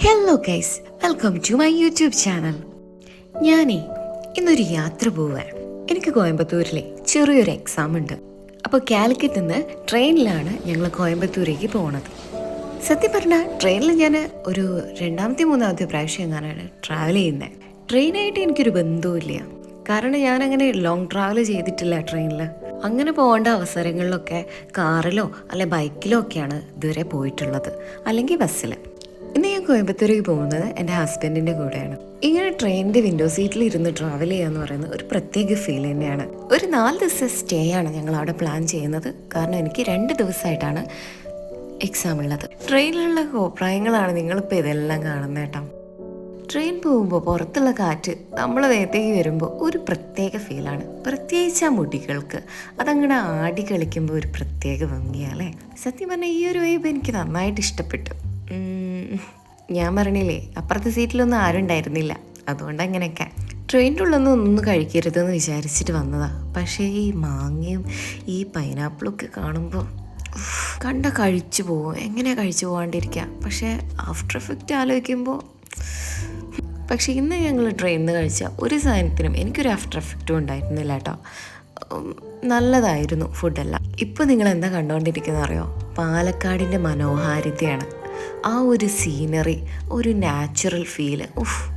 Hello guys welcome to my YouTube channel ഞാനേ ഇന്നൊരു യാത്ര പോവുകയാണ് എനിക്ക് കോയമ്പത്തൂരിലെ ചെറിയൊരു എക്സാം ഉണ്ട്. അപ്പോൾ കാലിക്കറ്റ് നിന്ന് ട്രെയിനിലാണ് ഞങ്ങൾ കോയമ്പത്തൂരേക്ക് പോണത്. സത്യം പറഞ്ഞാൽ ട്രെയിനിൽ ഞാൻ ഒരു രണ്ടാമത്തെ മൂന്നാമത്തെ പ്രാവശ്യം എങ്ങാനാണ് ട്രാവൽ ചെയ്യുന്നത് ട്രെയിനായിട്ട് എനിക്കൊരു ബന്ധവുമില്ല. കാരണം ഞാനങ്ങനെ ലോങ് ട്രാവൽ ചെയ്തിട്ടില്ല ട്രെയിനിൽ അങ്ങനെ പോകേണ്ട അവസരങ്ങളിലൊക്കെ കാറിലോ അല്ലെ ബൈക്കിലോ ഒക്കെയാണ് ഇതുവരെ പോയിട്ടുള്ളത്. അല്ലെങ്കിൽ ബസ്സിൽ ഇന്ന് ഞാൻ കോയമ്പത്തൂരേക്ക് പോകുന്നത് എന്റെ ഹസ്ബൻഡിന്റെ കൂടെയാണ്. ഇങ്ങനെ ട്രെയിനിന്റെ വിൻഡോ സീറ്റിൽ ഇരുന്ന് ട്രാവൽ ചെയ്യുക എന്ന് പറയുന്നത് ഒരു പ്രത്യേക ഫീൽ തന്നെയാണ്. ഒരു നാല് ദിവസം സ്റ്റേ ആണ് ഞങ്ങൾ അവിടെ പ്ലാൻ ചെയ്യുന്നത്. കാരണം എനിക്ക് രണ്ട് ദിവസമായിട്ടാണ് എക്സാം ഉള്ളത്. ട്രെയിനിലുള്ള അഭിപ്രായങ്ങളാണ് നിങ്ങളിപ്പോൾ ഇതെല്ലാം കാണുന്നത് കേട്ടോ. ട്രെയിൻ പോകുമ്പോൾ പുറത്തുള്ള കാറ്റ് നമ്മളെ നേരത്തേക്ക് വരുമ്പോൾ ഒരു പ്രത്യേക ഫീലാണ് പ്രത്യേകിച്ച് ആ മുടികൾക്ക്. അതങ്ങനെ ആടി കളിക്കുമ്പോൾ ഒരു പ്രത്യേക ഭംഗിയല്ലേ സത്യം പറഞ്ഞാൽ ഈ ഒരു വൈബ് എനിക്ക് നന്നായിട്ട് ഇഷ്ടപ്പെട്ടു. ഞാൻ പറഞ്ഞില്ലേ അപ്പുറത്തെ സീറ്റിലൊന്നും ആരും ഉണ്ടായിരുന്നില്ല. അതുകൊണ്ട് അങ്ങനെയൊക്കെ ട്രെയിനിന്റെ ഉള്ളൊന്നും ഒന്നും കഴിക്കരുതെന്ന് വിചാരിച്ചിട്ട് വന്നതാ. പക്ഷേ ഈ മാങ്ങയും ഈ പൈനാപ്പിളൊക്കെ കാണുമ്പോൾ കണ്ട കഴിച്ചു പോകും എങ്ങനെയാണ് കഴിച്ചു പോകാണ്ടിരിക്കുക പക്ഷേ ആഫ്റ്റർ എഫക്റ്റ് ആലോചിക്കുമ്പോൾ പക്ഷേ ഇന്ന് ഞങ്ങൾ ട്രെയിനിൽ നിന്ന് കഴിച്ച ഒരു സാധനത്തിനും എനിക്കൊരു ആഫ്റ്റർ എഫക്റ്റും ഉണ്ടായിരുന്നില്ല കേട്ടോ. നല്ലതായിരുന്നു ഫുഡെല്ലാം ഇപ്പോൾ നിങ്ങൾ എന്താ കണ്ടുകൊണ്ടിരിക്കുന്നത് അറിയോ? പാലക്കാടിന്റെ മനോഹാരിതയാണ്. ആ ഒരു സീനറി ഒരു നാച്ചുറൽ ഫീൽ ഉഫ്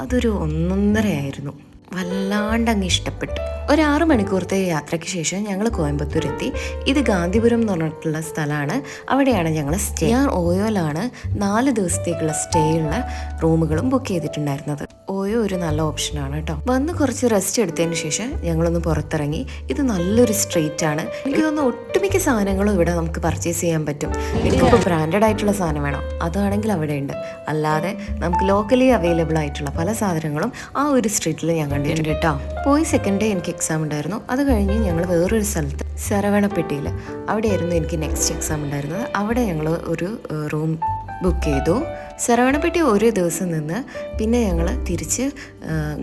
അതൊരു ഒന്നൊന്നരയായിരുന്നു വല്ലാണ്ട് അങ്ങ് ഇഷ്ടപ്പെട്ടു. ഒരു ആറു മണിക്കൂറത്തെ യാത്രയ്ക്ക് ശേഷം ഞങ്ങൾ കോയമ്പത്തൂർ എത്തി ഇത് ഗാന്ധിപുരം എന്ന് പറഞ്ഞിട്ടുള്ള സ്ഥലമാണ് അവിടെയാണ് ഞങ്ങൾ സ്റ്റേ. ഞാൻ ഓയോയിലാണ് നാല് ദിവസത്തേക്കുള്ള സ്റ്റേ ഉള്ള റൂമുകളും ബുക്ക് ചെയ്തിട്ടുണ്ടായിരുന്നത്. ഓയോ ഒരു നല്ല ഓപ്ഷനാണ് കേട്ടോ. വന്ന് കുറച്ച് റെസ്റ്റ് എടുത്തതിന് ശേഷം ഞങ്ങളൊന്ന് പുറത്തിറങ്ങി. ഇത് നല്ലൊരു സ്ട്രീറ്റ് ആണ്. എനിക്ക് തോന്നുന്നു ഒട്ടുമിക്ക സാധനങ്ങളും ഇവിടെ നമുക്ക് പർച്ചേസ് ചെയ്യാൻ പറ്റും. എനിക്കിപ്പോൾ ബ്രാൻഡഡ് ആയിട്ടുള്ള സാധനം വേണം. അതാണെങ്കിൽ അവിടെ ഉണ്ട്. അല്ലാതെ നമുക്ക് ലോക്കലി അവൈലബിൾ ആയിട്ടുള്ള പല സാധനങ്ങളും ആ ഒരു സ്ട്രീറ്റിൽ ഞാൻ കണ്ടിട്ടുണ്ട്. കേട്ടോ. പോയി സെക്കൻഡ് ഡേ എനിക്ക് എക്സാം ഉണ്ടായിരുന്നു. അത് കഴിഞ്ഞ് ഞങ്ങൾ വേറൊരു സ്ഥലത്ത് ശരവണപ്പെട്ടിയിൽ അവിടെയായിരുന്നു എനിക്ക് നെക്സ്റ്റ് എക്സാം ഉണ്ടായിരുന്നത്. അവിടെ ഞങ്ങൾ ഒരു റൂം ബുക്ക് ചെയ്തു. ശരവണപ്പെട്ടി ഒരു ദിവസം നിന്ന് പിന്നെ ഞങ്ങൾ തിരിച്ച്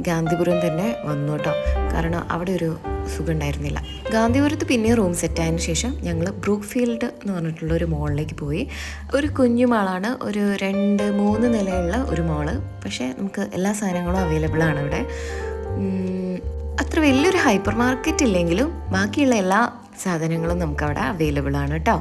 ഗാന്ധിപുരം തന്നെ വന്നു കേട്ടോ കാരണം അവിടെ ഒരു സുഖം ഉണ്ടായിരുന്നില്ല ഗാന്ധിപുരത്ത് പിന്നെ റൂം സെറ്റായതിന് ശേഷം ഞങ്ങൾ ബ്രൂക്ക് ഫീൽഡ് എന്ന് പറഞ്ഞിട്ടുള്ള ഒരു മോളിലേക്ക് പോയി. ഒരു കുഞ്ഞു മാളാണ് ഒരു രണ്ട് മൂന്ന് നിലയുള്ള ഒരു മോൾ പക്ഷേ നമുക്ക് എല്ലാ സാധനങ്ങളും അവൈലബിൾ ആണ് ഇവിടെ അത്ര വലിയൊരു ഹൈപ്പർ മാർക്കറ്റ് ഇല്ലെങ്കിലും ബാക്കിയുള്ള എല്ലാ സാധനങ്ങളും നമുക്ക് അവിടെ അവൈലബിൾ ആണ് കേട്ടോ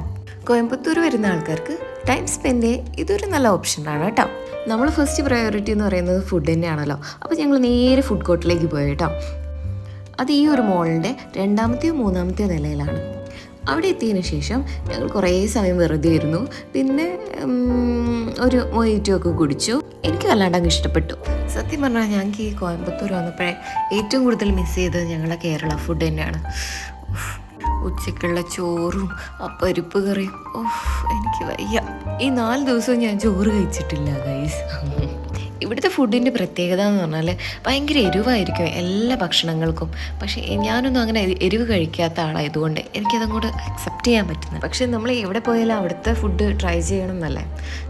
കോയമ്പത്തൂർ വരുന്ന ആൾക്കാർക്ക് ടൈം സ്പെൻഡ് ചെയ്യാൻ ഇതൊരു നല്ല ഓപ്ഷനാണ് കേട്ടോ നമ്മൾ ഫസ്റ്റ് പ്രയോറിറ്റി എന്ന് പറയുന്നത് ഫുഡ് തന്നെയാണല്ലോ. അപ്പോൾ ഞങ്ങൾ നേരെ ഫുഡ് കോർട്ടിലേക്ക് പോയി കേട്ടോ അത് ഈ ഒരു മോളിന്റെ രണ്ടാമത്തെയോ മൂന്നാമത്തെയോ നിലയിലാണ്. അവിടെ എത്തിയതിന് ശേഷം ഞങ്ങൾ കുറേ സമയം വെറുതെ ഇരുന്നു. പിന്നെ ഒരു മൊയ്റ്റൊക്കെ കുടിച്ചു. എനിക്ക് വല്ലാണ്ട് അങ്ങ് ഇഷ്ടപ്പെട്ടു. സത്യം പറഞ്ഞാൽ ഞങ്ങൾക്ക് ഈ കോയമ്പത്തൂർ വന്നപ്പോഴേ ഏറ്റവും കൂടുതൽ മിസ് ചെയ്തത് ഞങ്ങളുടെ കേരള ഫുഡ് തന്നെയാണ്. ഉച്ചക്കുള്ള ചോറും ആ പരിപ്പ് കറിയും. ഓഹ് എനിക്ക് വയ്യ. ഈ നാല് ദിവസവും ഞാൻ ചോറ് കഴിച്ചിട്ടില്ല ഗൈസ് ഇവിടുത്തെ ഫുഡിന്റെ പ്രത്യേകത എന്ന് പറഞ്ഞാൽ ഭയങ്കര എരിവായിരിക്കും എല്ലാ ഭക്ഷണങ്ങൾക്കും. പക്ഷേ ഞാനൊന്നും അങ്ങനെ എരിവ് കഴിക്കാത്ത ആളായതുകൊണ്ട് എനിക്കതങ്ങോട്ട് അക്സെപ്റ്റ് ചെയ്യാൻ പറ്റുന്നത് പക്ഷേ നമ്മൾ എവിടെ പോയാലും അവിടുത്തെ ഫുഡ് ട്രൈ ചെയ്യണം എന്നല്ലേ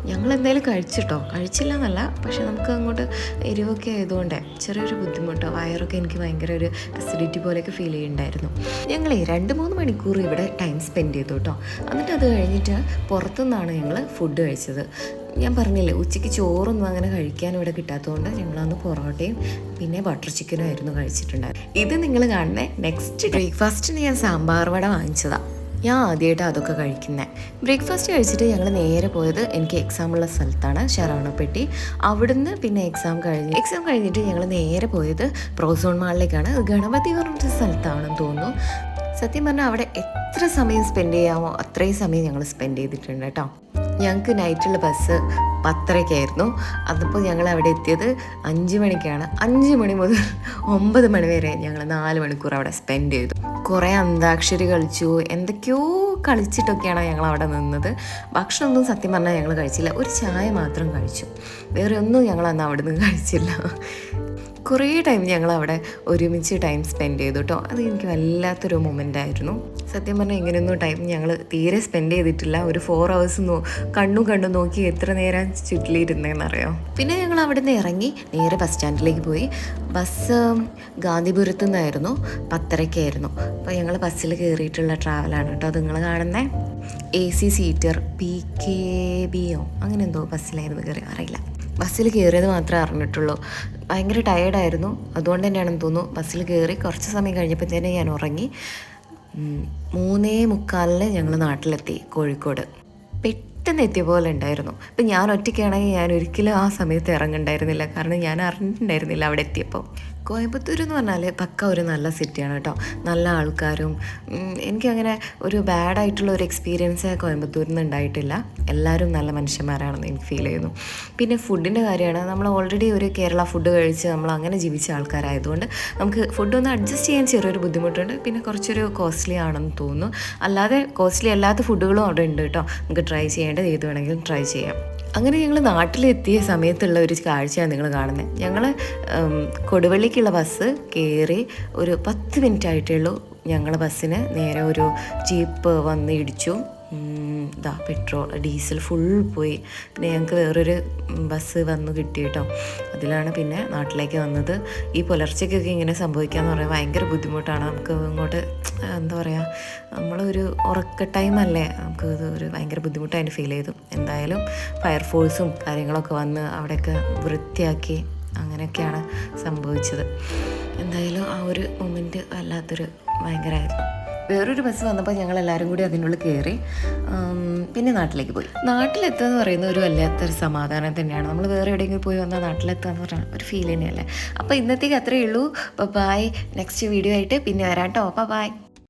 ഞങ്ങൾ എന്തായാലും കഴിച്ചിട്ടോ? കഴിച്ചില്ല എന്നല്ല പക്ഷേ നമുക്ക് അങ്ങോട്ട് എരിവൊക്കെ ആയതുകൊണ്ട് ചെറിയൊരു ബുദ്ധിമുട്ടോ വയറൊക്കെ എനിക്ക് ഭയങ്കര ഒരു അസിഡിറ്റി പോലെയൊക്കെ ഫീൽ ചെയ്യുന്നുണ്ടായിരുന്നു ഞങ്ങൾ രണ്ട് മൂന്ന് മണിക്കൂർ ഇവിടെ ടൈം സ്പെൻഡ് ചെയ്തു കേട്ടോ എന്നിട്ട് അത് കഴിഞ്ഞിട്ട് പുറത്തുനിന്നാണ് ഞങ്ങൾ ഫുഡ് കഴിച്ചത്. ഞാൻ പറഞ്ഞില്ലേ ഉച്ചയ്ക്ക് ചോറൊന്നും അങ്ങനെ കഴിക്കാൻ ഇവിടെ കിട്ടാത്തതുകൊണ്ട് ഞങ്ങളന്ന് പൊറോട്ടയും പിന്നെ ബട്ടർ ചിക്കനും ആയിരുന്നു കഴിച്ചിട്ടുണ്ടായിരുന്നത്. ഇത് നിങ്ങൾ കാണുന്ന നെക്സ്റ്റ് ബ്രേക്ക്ഫാസ്റ്റിന് ഞാൻ സാമ്പാർ വട വാങ്ങിച്ചതാണ് ഞാൻ ആദ്യമായിട്ട് അതൊക്കെ കഴിക്കുന്നത് ബ്രേക്ക്ഫാസ്റ്റ് കഴിച്ചിട്ട് ഞങ്ങൾ നേരെ പോയത് എനിക്ക് എക്സാം ഉള്ള സ്ഥലത്താണ് ശരവണപ്പെട്ടി. അവിടുന്ന് പിന്നെ എക്സാം കഴിഞ്ഞ് എക്സാം കഴിഞ്ഞിട്ട് ഞങ്ങൾ നേരെ പോയത് പ്രോസോൺ മാളിലേക്കാണ് ഗണപതി പറഞ്ഞ സ്ഥലത്താണെന്ന് തോന്നുന്നു. സത്യം പറഞ്ഞാൽ അവിടെ എത്ര സമയം സ്പെൻഡ് ചെയ്യാമോ അത്രയും സമയം ഞങ്ങൾ സ്പെൻഡ് ചെയ്തിട്ടുണ്ട് കേട്ടോ. ഞങ്ങൾക്ക് നൈറ്റുള്ള ബസ് പത്തരയ്ക്കായിരുന്നു അതിപ്പോൾ ഞങ്ങൾ അവിടെ എത്തിയത് അഞ്ച് മണിക്കാണ്. അഞ്ച് മണി മുതൽ ഒമ്പത് മണി വരെ ഞങ്ങൾ നാല് മണിക്കൂർ അവിടെ സ്പെൻഡ് ചെയ്തു. കുറേ അന്താക്ഷരി കളിച്ചു. എന്തൊക്കെയോ കളിച്ചിട്ടൊക്കെയാണ് ഞങ്ങൾ അവിടെ നിന്നത്. ഭക്ഷണമൊന്നും സത്യം പറഞ്ഞാൽ ഞങ്ങൾ കഴിച്ചില്ല. ഒരു ചായ മാത്രം കഴിച്ചു. വേറെ ഒന്നും ഞങ്ങൾ അന്ന് അവിടെ നിന്ന് കഴിച്ചില്ല. കുറേ ടൈം ഞങ്ങൾ അവിടെ ഒരുമിച്ച് ടൈം സ്പെൻഡ് ചെയ്തു കേട്ടോ അത് എനിക്ക് വല്ലാത്തൊരു മൊമെന്റ് ആയിരുന്നു. സത്യം പറഞ്ഞാൽ ഇങ്ങനെയൊന്നും ടൈം ഞങ്ങൾ തീരെ സ്പെൻഡ് ചെയ്തിട്ടില്ല. ഒരു ഫോർ ഹവേഴ്സ് നോ കണ്ണും കണ്ടും നോക്കി എത്ര നേരം ചുറ്റിലിരുന്നേന്നറിയോ? പിന്നെ ഞങ്ങൾ അവിടെ നിന്ന് ഇറങ്ങി നേരെ ബസ് സ്റ്റാൻഡിലേക്ക് പോയി. ബസ് ഗാന്ധിപുരത്തു നിന്നായിരുന്നു. പത്തരയ്ക്കായിരുന്നു അപ്പോൾ ഞങ്ങൾ ബസ്സിൽ കയറിയിട്ടുള്ള ട്രാവലാണ് കേട്ടോ അത് നിങ്ങൾ കാണുന്നത് A C seater P K ബിയോ അങ്ങനെ എന്തോ ബസ്സിലായിരുന്നു കയറി അറിയില്ല. ബസ്സിൽ കയറിയത് മാത്രമേ അറിഞ്ഞിട്ടുള്ളൂ. ഭയങ്കര ടയേർഡായിരുന്നു അതുകൊണ്ട് തന്നെയാണെന്ന് തോന്നുന്നു ബസ്സിൽ കയറി കുറച്ച് സമയം കഴിഞ്ഞപ്പോൾ തന്നെ ഞാൻ ഉറങ്ങി. മൂന്നേ മുക്കാലിന് ഞങ്ങൾ നാട്ടിലെത്തി കോഴിക്കോട്. പെട്ടെന്ന് എത്തിയ പോലെ ഉണ്ടായിരുന്നു. ഇപ്പം ഞാൻ ഒറ്റയ്ക്കാണെങ്കിൽ ഞാൻ ഒരിക്കലും ആ സമയത്ത് ഇറങ്ങണ്ടായിരുന്നില്ല. കാരണം ഞാൻ അറിഞ്ഞിട്ടുണ്ടായിരുന്നില്ല അവിടെ എത്തിയപ്പോൾ. കോയമ്പത്തൂർ എന്ന് പറഞ്ഞാൽ പക്ക ഒരു നല്ല സിറ്റിയാണ് കേട്ടോ. നല്ല ആൾക്കാരും എനിക്കങ്ങനെ ഒരു ബാഡായിട്ടുള്ള ഒരു എക്സ്പീരിയൻസ് കോയമ്പത്തൂരിൽ നിന്ന് ഉണ്ടായിട്ടില്ല. എല്ലാവരും നല്ല മനുഷ്യന്മാരാണെന്ന് എനിക്ക് ഫീൽ ചെയ്യുന്നു. പിന്നെ ഫുഡിന്റെ കാര്യമാണ് നമ്മൾ ഓൾറെഡി ഒരു കേരള ഫുഡ് കഴിച്ച് നമ്മൾ അങ്ങനെ ജീവിച്ച ആൾക്കാരായതുകൊണ്ട് നമുക്ക് ഫുഡൊന്ന് അഡ്ജസ്റ്റ് ചെയ്യാൻ ചെറിയൊരു ബുദ്ധിമുട്ടുണ്ട്. പിന്നെ കുറച്ചൊരു കോസ്റ്റ്ലി ആണെന്ന് തോന്നുന്നു. അല്ലാതെ കോസ്റ്റ്ലി അല്ലാത്ത ഫുഡുകളും അവിടെ ഉണ്ട് കേട്ടോ. നമുക്ക് ട്രൈ ചെയ്യേണ്ടത് ഏത് വേണമെങ്കിലും ട്രൈ ചെയ്യാം. അങ്ങനെ ഞങ്ങൾ നാട്ടിലെത്തിയ സമയത്തുള്ള ഒരു കാഴ്ചയാണ് നിങ്ങൾ കാണുന്നത് ഞങ്ങൾ കൊടുവള്ളിക്കുള്ള ബസ് കയറി ഒരു പത്ത് മിനിറ്റ് ആയിട്ടേ ഉള്ളൂ ഞങ്ങളെ ബസ്സിന് നേരെ ഒരു ജീപ്പ് വന്ന് ഇടിച്ചു. ഇതാ പെട്രോൾ ഡീസൽ ഫുൾ പോയി. പിന്നെ ഞങ്ങൾക്ക് വേറൊരു ബസ് വന്നു കിട്ടി കേട്ടോ അതിലാണ് പിന്നെ നാട്ടിലേക്ക് വന്നത്. ഈ പുലർച്ചയ്ക്കൊക്കെ ഇങ്ങനെ സംഭവിക്കുക എന്ന് പറയാൻ ഭയങ്കര ബുദ്ധിമുട്ടാണ്. നമുക്ക് ഇങ്ങോട്ട് എന്താ പറയുക നമ്മളൊരു ഉറക്ക ടൈമല്ലേ നമുക്ക് ഒരു ഭയങ്കര ബുദ്ധിമുട്ടായിട്ട് ഫീൽ ചെയ്തു. എന്തായാലും ഫയർഫോഴ്സും കാര്യങ്ങളൊക്കെ വന്ന് അവിടെയൊക്കെ വൃത്തിയാക്കി അങ്ങനെയൊക്കെയാണ് സംഭവിച്ചത്. എന്തായാലും ആ ഒരു മൊമെന്റ് വല്ലാത്തൊരു ഭയങ്കരമായിരുന്നു വേറൊരു ബസ് വന്നപ്പോൾ ഞങ്ങൾ എല്ലാവരും കൂടി അതിനുള്ളിൽ കയറി പിന്നെ നാട്ടിലേക്ക് പോയി. നാട്ടിലെത്തുക എന്ന് പറയുന്ന ഒരു വല്ലാത്തൊരു സമാധാനം തന്നെയാണ്. നമ്മൾ വേറെ എവിടെയെങ്കിലും പോയി വന്നാൽ നാട്ടിലെത്തുക എന്ന് പറഞ്ഞാൽ ഒരു ഫീൽ തന്നെയല്ലേ? അപ്പോൾ ഇന്നത്തേക്ക് അത്രയേ ഉള്ളൂ. അപ്പോൾ ബായ് നെക്സ്റ്റ് വീഡിയോ ആയിട്ട് പിന്നെ വരാം കേട്ടോ ബൈ